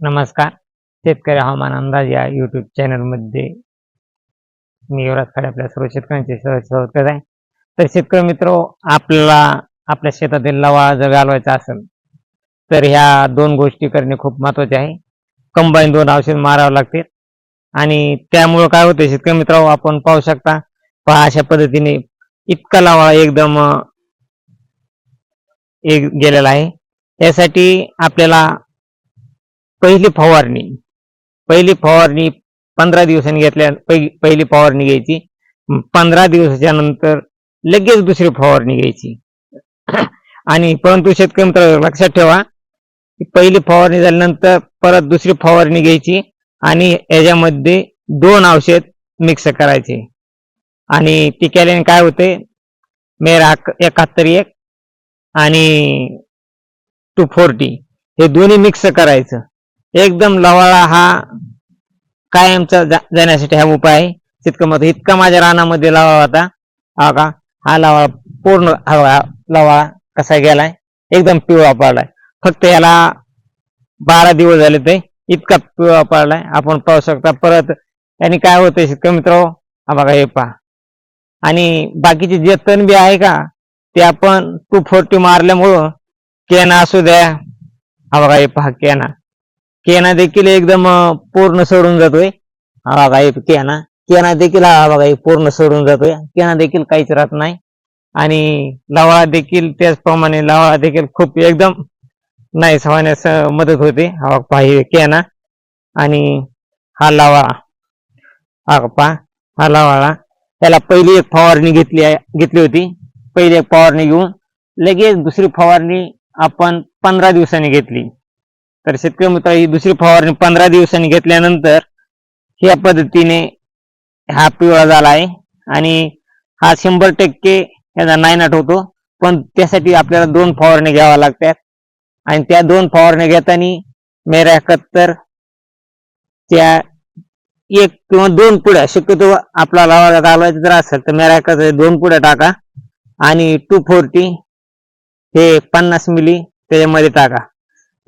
नमस्कार. शेतकरी हवामान अंदाज या युट्यूब चॅनलमध्ये मी युवराज खाडे आपल्या सर्व शेतकऱ्यांचे सहज स्वागत करत आहे. तर शेतकरी मित्र आपल्याला आपल्या शेतातील लवाळा जर घालवायचा असेल तर ह्या दोन गोष्टी करणे खूप महत्त्वाचे आहे. कंबाईन दोन औषध मारावं लागते आणि त्यामुळं काय होतं शेतकरी मित्र आपण पाहू शकता पहा अशा पद्धतीने इतका लावा एकदम एक गेलेला आहे. यासाठी आपल्याला पहिली फवारणी. पहिली फवारणी पंधरा दिवसांनी घेतल्या पहिली फवारणी घ्यायची. पंधरा दिवसाच्या नंतर लगेच दुसरी फवारणी घ्यायची. आणि परंतु शेतकरी मित्र लक्षात ठेवा पहिली फवारणी झाल्यानंतर परत दुसरी फवारणी घ्यायची आणि याच्यामध्ये दोन औषध मिक्स करायचे. आणि ती केल्याने काय होते? मेरा एकाहत्तर एक आणि टू फोर्टी हे दोन्ही मिक्स करायचं. एकदम लवाळा हा कायमचा जा- जाण्यासाठी हा उपाय. आहे तितकं मत इतका माझ्या रानामध्ये लावा होता. हा का? हा लावाळा पूर्ण हवा लवाळा कसा गेलाय? एकदम पिवळा पडलाय. फक्त याला बारा दिवस झाले ते इतका पिवळा पडलाय. आपण पाहू शकता परत याने काय होतंय शेतकरी मित्र हा बघा हे पहा. आणि बाकीचे जे तण बी आहे का ते आपण टू फोर्टी मारल्यामुळं केना असू द्या. हा बघा हे पहा केना. केना देखील एकदम पूर्ण सोडून जातोय. हा बघा एक केना. केना देखील हा बघा एक पूर्ण सोडून जातोय. केना देखील काहीच राहत नाही. आणि लवाळा देखील त्याचप्रमाणे लवाळा देखील खूप एकदम नाहीस होण्यास मदत होते. हा बघा हे केना. आणि हा लवाळा हा पहा हा लवाळा. त्याला पहिली एक फवारणी घेतली आहे घेतली होती. पहिली एक फवारणी घेऊन लगेच दुसरी फवारणी आपण पंधरा दिवसांनी घेतली. तर शेतकरी मित्र ही दुसरी फवारणी पंधरा दिवसांनी घेतल्यानंतर ह्या पद्धतीने हा पिवळा झाला आहे. आणि हा शंभर टक्के याचा नायनाट होतो. पण त्यासाठी आपल्याला दोन फवारणी घ्याव्या लागतात. आणि त्या दोन फवारण्या घेताना मेरा एकाहत्तर त्या एक किंवा दोन पुड्या शक्यतो आपला लावायला घालवायचं जर असेल तर मेरा एकाहत्तर दोन पुड्या टाका. आणि टू फोर्टी हे पन्नास मिली त्याच्यामध्ये टाका.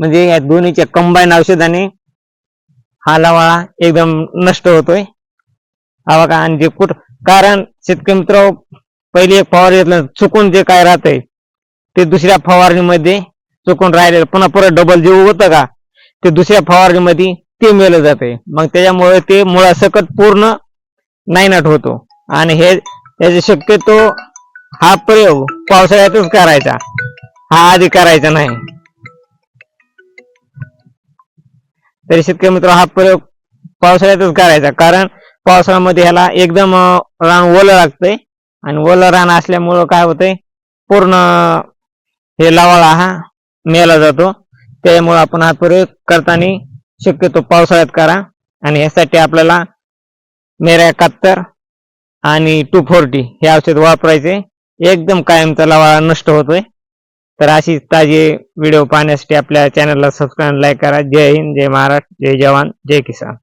म्हणजे या दोन्हीच्या कंबाईन औषधाने हा लवाळा एकदम नष्ट होतोय. हवा का आणि जे कुठ कारण शेतकरी मित्र पहिली एक फवारणी घेतलं चुकून जे काय राहतंय ते दुसऱ्या फवारणीमध्ये चुकून राहिलेलं. पुन्हा परत डबल जे होतं का ते दुसऱ्या फवारणीमध्ये ते मिळलं जाते मग त्याच्यामुळे ते मुळासकट पूर्ण नायनाट होतो. आणि हे याचे शक्यतो हा प्रयोग पावसाळ्यातच करायचा. हा आधी करायचा नाही. तरी शेतकरी मित्र हा प्रयोग पावसाळ्यातच करायचा. कारण पावसाळ्यामध्ये ह्याला एकदम रान ओलं लागतंय. आणि ओलं रान असल्यामुळं काय होतंय पूर्ण हे लावाळा हा मेला जातो. त्यामुळे आपण हा प्रयोग करताना शक्यतो पावसाळ्यात करा. आणि यासाठी आपल्याला मेरा एकाहत्तर आणि टू फोर्टी हे औषध वापरायचे. एकदम कायमचा लावाळा नष्ट होतोय. तर अशी ताजी व्हिडिओ पाहण्यासाठी आपल्या चॅनलला सबस्क्राईब लाईक करा. जय हिंद जय महाराष्ट्र जय जवान जय किसान.